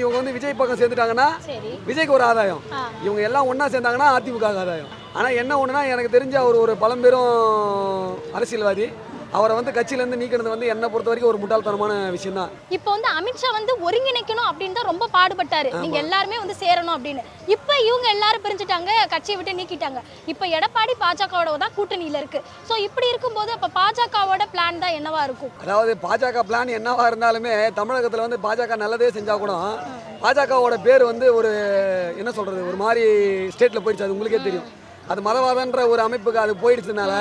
இவங்க வந்து விஜய் பக்கம் சேர்ந்துட்டாங்கன்னா சரி. விஜய்க்கு ஒரு ஆதாயம். இவங்க எல்லாம் ஒன்றா சேர்ந்தாங்கன்னா அதிமுக ஆதாயம். ஆனால் என்ன ஒன்றுனா எனக்கு தெரிஞ்ச அவர் ஒரு பழம்பெரும் அரசியல்வாதி. அவரை வந்து கட்சியிலேருந்து நீக்கினது வந்து என்னை பொறுத்த வரைக்கும் ஒரு முட்டாள்தனமான விஷயம் தான் இப்போ வந்து அமித்ஷா வந்து ஒருங்கிணைக்கணும் அப்படின்னு தான் ரொம்ப பாடுபட்டாரு. நீங்க எல்லாருமே வந்து சேரணும் அப்படின்னு. இப்போ இவங்க எல்லாரும் பிரிஞ்சுட்டாங்க கட்சியை விட்டு நீக்கிட்டாங்க. இப்போ எடப்பாடி பாஜகவோட தான் கூட்டணியில இருக்கு. ஸோ இப்படி இருக்கும்போது அப்போ தான் என்னவா இருக்கும்? அதாவது பாஜக பிளான் என்னவா இருந்தாலுமே தமிழகத்தில் வந்து பாஜக நல்லதே செஞ்சால் கூட பாஜகவோட பேர் வந்து ஒரு என்ன சொல்கிறது ஒரு மாதிரி ஸ்டேட்டில் போயிடுச்சு அது உங்களுக்கே தெரியும். அது மதவாதன்ற ஒரு அமைப்புக்கு அது போயிடுச்சதுனால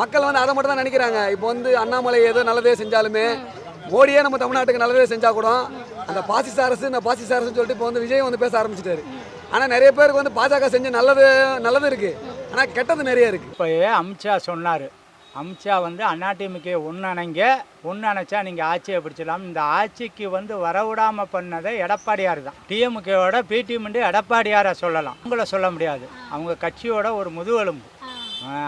மக்கள் வந்து அதை மட்டும் தான் நினைக்கிறாங்க. இப்போ வந்து அண்ணாமலை ஏதோ நல்லதே செஞ்சாலுமே மோடியே நம்ம தமிழ்நாட்டுக்கு நல்லதே செஞ்சால் கூட அந்த பாசிச அரசு இந்த பாசிச அரசுன்னு சொல்லிட்டு இப்போ வந்து விஜய் வந்து பேச ஆரம்பிச்சிட்டாரு. ஆனால் நிறைய பேருக்கு வந்து பாஜக செஞ்ச நல்லது நல்லது இருக்குது ஆனால் கெட்டது நிறைய இருக்குது இப்போ அமித்ஷா சொன்னார் அமித்ஷா வந்து அதிமுக ஒன்றணைங்க ஒன்றணைச்சா நீங்கள் ஆட்சியை பிடிச்சலாம் இந்த ஆட்சிக்கு வந்து வரவிடாமல் பண்ணதை எடப்பாடியார் தான். டிஎம்கேவோட பிடிஎம்ண்டு எடப்பாடியாரை சொல்லலாம். அவங்கள சொல்ல முடியாது. அவங்க கட்சியோட ஒரு முதுகெலும்பு.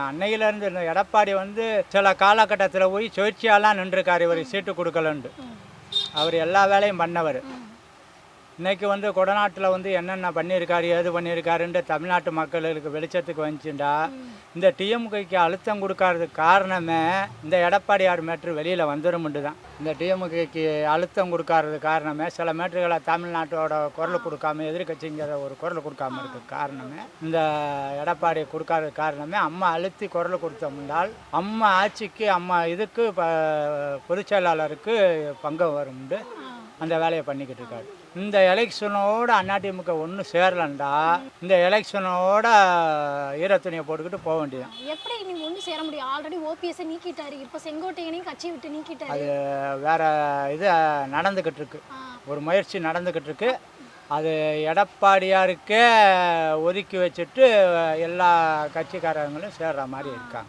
அன்னையிலேருந்து இந்த எடப்பாடி வந்து சில காலகட்டத்தில் போய் சுயேட்சையாலாம் நின்றுருக்கார். இவர் சீட்டு கொடுக்கலன்ட்டு. அவர் எல்லா வேலையும் பண்ணவர். இன்றைக்கி வந்து கொடநாட்டில் வந்து என்னென்ன பண்ணியிருக்காரு ஏது பண்ணியிருக்காருன்ட்டு தமிழ்நாட்டு மக்களுக்கு வெளிச்சத்துக்கு வந்துச்சுண்டா. இந்த டிஎம்கைக்கு அழுத்தம் கொடுக்கறதுக்கு காரணமே இந்த எடப்பாடியார் மேட்ரு வெளியில் வந்துருமுண்டு தான் இந்த டிஎம்கைக்கு அழுத்தம் கொடுக்கறதுக்கு காரணமே சில மேட்ருகளை தமிழ்நாட்டோட குரல் கொடுக்காம எதிர்கட்சிங்கிற ஒரு குரல் கொடுக்காம இருக்க காரணமே இந்த எடப்பாடி கொடுக்காத காரணமே அம்மா அழுத்தி குரல் கொடுத்தோம்னால் அம்மா ஆட்சிக்கு அம்மா இதுக்கு ப பொதுச் செயலாளருக்கு பங்கம் உண்டு அந்த வேலையை பண்ணிக்கிட்டு இருக்காரு. இந்த எலெக்ஷனோட அதிமுக ஒன்றும் சேரலண்டா இந்த எலெக்ஷனோட ஈரத்துணியை போட்டுக்கிட்டு போக வேண்டியதான் எப்படி நீங்க ஒன்று சேர முடியும்? ஆல்ரெடி ஓபிஎஸ் நீக்கிட்டாரு. இப்போ செங்கோட்டையனையும் கட்சியை விட்டு நீக்கிட்டாரு. அது வேற இது நடந்துக்கிட்டு இருக்கு. ஒரு முயற்சி நடந்துக்கிட்டு இருக்கு. அது எடப்பாடியாருக்கே ஒதுக்கி வச்சுட்டு எல்லா கட்சிக்காரங்களும் சேர்ற மாதிரி இருக்காங்க.